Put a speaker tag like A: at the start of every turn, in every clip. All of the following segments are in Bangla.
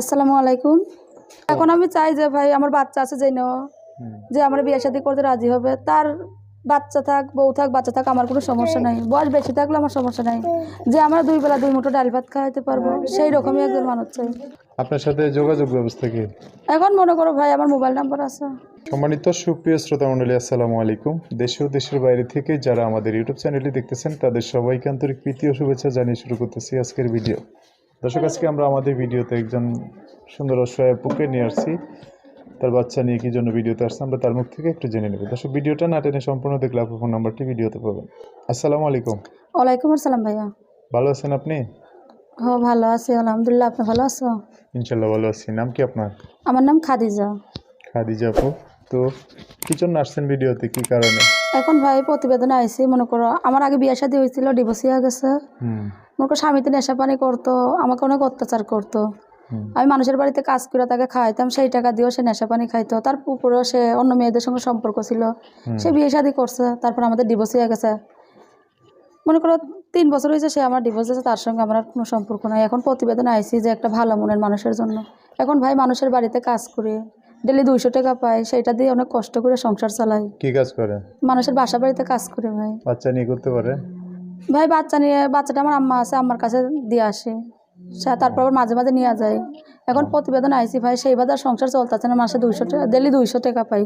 A: আসসালামু আলাইকুম। এখন আমি চাই যে ভাই আমার বাচ্চা আছে যে নেওয়া যে আমার বিয়ে শাদী করতে রাজি হবে তার বাচ্চা থাক বউ থাক বাচ্চা থাক আমার কোনো সমস্যা নাই। বয়স বেশি থাকলে আমার সমস্যা নাই। যে আমরা দুই বেলা দুই মুঠো ডাল ভাত খাওয়াইতে পারব সেই রকমই একজন মানুষ চাই।
B: আপনার সাথে যোগাযোগ ব্যবস্থা কি?
A: এখন মনে করো ভাই আমার মোবাইল নাম্বার আছে।
B: সম্মানিত সুপ্রিয় শ্রোতা মণ্ডলী আসসালামু আলাইকুম। দেশ ও দেশের বাইরে থেকে যারা আমাদের ইউটিউব চ্যানেলটি দেখতেছেন তাদের সবাইকে আন্তরিক প্রীতি ও শুভেচ্ছা জানিয়ে শুরু করতেছি আজকের ভিডিও। দর্শক আজকে আমরা আমাদের ভিডিওতে একজন সুন্দর অসহায় পুকে নিয়ে আসছি। তার বাচ্চা নিয়ে কি জন্য ভিডিওতে আসছে আমরা তার মুখ থেকে একটু জেনে নেব। দর্শক ভিডিওটা না টেনে সম্পূর্ণ দেখলে আপনার ফোন নাম্বারটি ভিডিওতে পাবেন। আসসালামু আলাইকুম।
A: ওয়ালাইকুম আসসালাম ভাইয়া।
B: ভালো আছেন আপনি?
A: হ ভালো আছি আলহামদুলিল্লাহ। আপনি ভালো আছো
B: ইনশাল্লাহ ভালো আছি। নাম কি আপনার?
A: আমার নাম খাদিজা।
B: খাদিজা আপু। তো কি জন্য আসছেন ভিডিওতে? কি কারণে?
A: এখন ভাই প্রতিবেদনে আইসি মনে করো আমার আগে বিয়ে শাদী হয়েছিল ডিভোর্স হয়ে গেছে। মনে করো স্বামীতে নেশা পানি করতো আমাকে অনেক অত্যাচার করতো। আমি মানুষের বাড়িতে কাজ করে তাকে খাইতাম সেই টাকা দিয়েও সে নেশা পানি খাইতো। তার উপরেও সে অন্য মেয়েদের সঙ্গে সম্পর্ক ছিল। সে বিয়ে শাদী করছে তারপর আমাদের ডিভোর্স হয়ে গেছে। মনে করো তিন বছর হয়েছে সে আমার ডিভোর্স হয়েছে তার সঙ্গে আমার আর কোনো সম্পর্ক নাই। এখন প্রতিবেদন আইসি যে একটা ভালো মনের মানুষের জন্য। এখন ভাই মানুষের বাড়িতে কাজ করে ডেলি দুইশো টাকা পায় সেটা দিয়ে অনেক কষ্ট করে সংসার চালাই।
B: কি কাজ করেন
A: মানুষের বাসা বাড়িতে কাজ করে ভাই।
B: বাচ্চা নিয়ে করতে পারে?
A: ভাই বাচ্চা নিয়ে বাচ্চাটা আমার আম্মা আছে আম্মার কাছে দিয়ে আসে। সে তারপর আবার মাঝে মাঝে নিয়ে যায়। এখন প্রতিবেদন আইসি ভাই সেই বাজার সংসার চলতেছে না মাসে দুইশো টাকা ডেলি দুইশো টাকা পাই।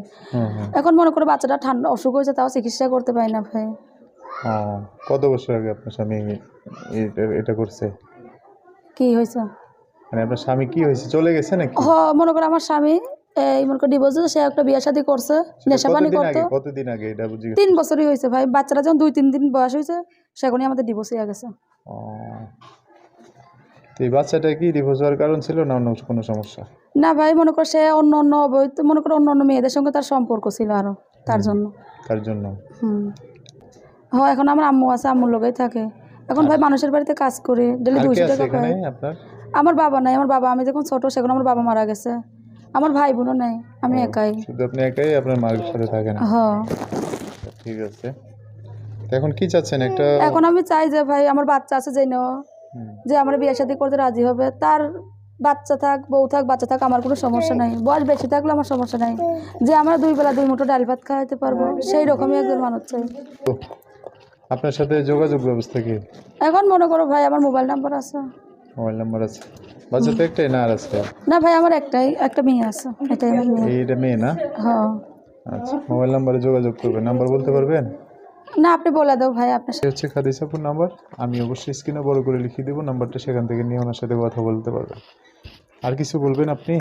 A: এখন মনে করো বাচ্চাটা ঠান্ডা অসুখ হয়েছে তাও চিকিৎসা করতে পারি না ভাই।
B: কত বছর আগে আপনার স্বামী এটা- এটা করছে?
A: কি হয়েছে?
B: মানে আপনার স্বামী কি হয়েছে চলে গেছে নাকি?
A: হ মনে করো আমার স্বামী এই মনে করো ডিভোর্স সে একটা বিয়ে শাদী করছে নেশা পানি করতো।
B: কতদিন আগে? এটা বুঝি
A: তিন বছরই হয়েছে ভাই বাচ্চারা যখন দুই তিন দিন বয়স হয়েছে সেখানেই আমাদের ডিভোর্স হয়ে গেছে।
B: তো এই বাচ্চাটা কি ডিভোর্স হওয়ার কারণ ছিল না অন্য কোনো সমস্যা?
A: না ভাই মনে করো সে অন্য অন্য অবৈধ মনে করো অন্য অন্য মেয়েদের সঙ্গে তার সম্পর্ক ছিল আরও তার জন্য।
B: তার জন্য।
A: হুম। হ্যাঁ এখন আমার আম্মু আছে আম্মুর লোকেই থাকে। এখন ভাই মানুষের বাড়িতে কাজ করে ডেলি টাকা আমার বাবা নাই আমার বাবা আমি যখন ছোট সেখানে আমার বাবা মারা গেছে। আমার ভাই বোনও নাই আমি একাই।
B: শুধু আপনি একাই আপনার মার সাথে থাকেন?
A: হ্যাঁ
B: ঠিক আছে। তো এখন কি চাচ্ছেন? একটা
A: এখন আমি চাই যে ভাই আমার বাচ্চা আছে
B: যেন
A: যে আমার বিয়ে শাদী করতে রাজি হবে। তার বাচ্চা থাক বউ থাক বাচ্চা থাক আমার কোনো সমস্যা নাই। বয়স বেশি থাকলে আমার সমস্যা নাই। যে আমরা দুই বেলা দুই মুঠো ডাল ভাত খাওয়াইতে পারব সেই রকমই একজন মানুষ চাই।
B: আপনার সাথে যোগাযোগ ব্যবস্থা কি?
A: এখন মনে করো ভাই আমার মোবাইল নাম্বার আছে।
B: মোবাইল নাম্বার আছে। বাচ্চা তো একটাই না আর আছে?
A: না ভাই আমার একটাই একটা মেয়ে আছে। এটাই আমার মেয়ে।
B: এইটা মেয়ে না?
A: হ্যাঁ
B: আচ্ছা মোবাইল নাম্বারে যোগাযোগ করবেন। নাম্বার বলতে পারবেন?
A: না আপনি বলে দাও ভাই আপনার
B: সে হচ্ছে খাদিসাপুর নাম্বার। আমি অবশ্যই স্ক্রিনে বড় করে লিখিয়ে দেবো। নাম্বারটা সেখান থেকে নিয়ে ওনার সাথে কথা বলতে পারবেন। আর কিছু বলবেন আপনি?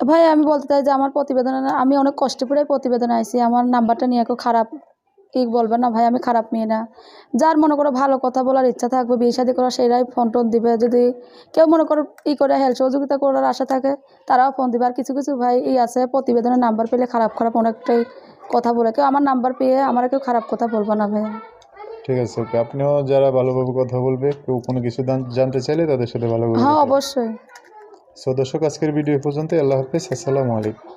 A: ভাই আমি বলতে চাই যে আমার প্রতিবেদনে আমি অনেক কষ্ট করে প্রতিবেদন আইছি। আমার নাম্বারটা নিয়ে কেউ খারাপ। কি বলবেন না ভাই আমি খারাপ মেয়ে না। যার মনে করো ভালো কথা বলার ইচ্ছা থাকবে বিয়ে শাদী করার সেরাই ফোন টোন দিবে। যদি কেউ মনে করো ই করে হেল্প সহযোগিতা করার আশা থাকে তারাও ফোন দিবে। আর কিছু কিছু ভাই এই আছে প্রতিবেদনের নাম্বার পেলে খারাপ খারাপ অনেকটাই কথা বলে। কেউ আমার নাম্বার পেয়ে আমার কেউ খারাপ কথা বলব না ভাই।
B: ঠিক আছে ওকে আপনিও যারা ভালোভাবে কথা বলবে কেউ কোনো কিছু জানতে চাইলে তাদের সাথে ভালোভাবে
A: হ্যাঁ অবশ্যই।
B: সো দর্শক আজকের ভিডিও পর্যন্ত আল্লাহ হাফিজ আসসালামু আলাইকুম।